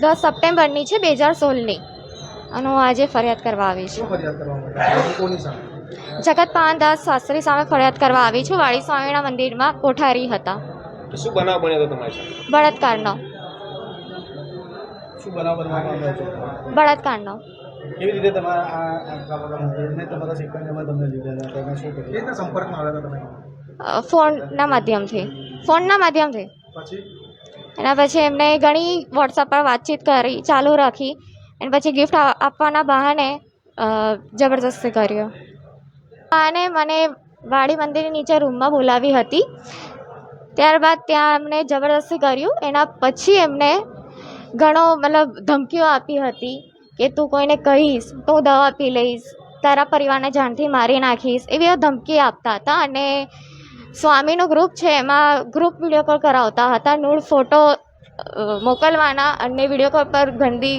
દસ સપ્ટેમ્બરની છે બે હજાર સોળની. અને હું આજે ફરિયાદ કરવા આવી છું. શું ફરિયાદ કરવા માટે કોની સામે? જગત પાનદાસ શાસ્ત્રી સામે ફરિયાદ કરવા આવી છું. વાળી સ્વામીના મંદિરમાં કોઠારી હતા. શું બનાવ બન્યો હતો તમારી સાથે બળાત્કારનો. શું બનાવ બનવા બળાત્કારનો. કેવી રીતે તમારા આ આટલા તમારા સિકંદરમાં તમને લીધેલા? તમે શું કર્યું? કેવી સંપર્કમાં આવ્યા હતા તમે ફોનના માધ્યમથી. ફોનના માધ્યમથી. પછી? એના પછી એમને ઘણી વોટ્સઅપ પર વાતચીત કરી, ચાલુ રાખી, અને પછી ગિફ્ટ આપવાના બહાને જબરજસ્તી કર્યો. અને મને વાડી મંદિરની નીચે રૂમમાં બોલાવી હતી. ત્યારબાદ ત્યાં એમને જબરદસ્તી કર્યું. એના પછી એમને ઘણો મતલબ ધમકીઓ આપી હતી કે તું કોઈને કહીશ, તો દવા પી લઈશ, તારા પરિવારને જાણથી મારી નાખીશ એવી ધમકી આપતા હતા. અને સ્વામીનું ગ્રુપ છે, એમાં ગ્રુપ વીડિયો કોલ કરાવતા હતા. નૂડ ફોટો મોકલવાના અને વીડિયો કોલ પર ગંદી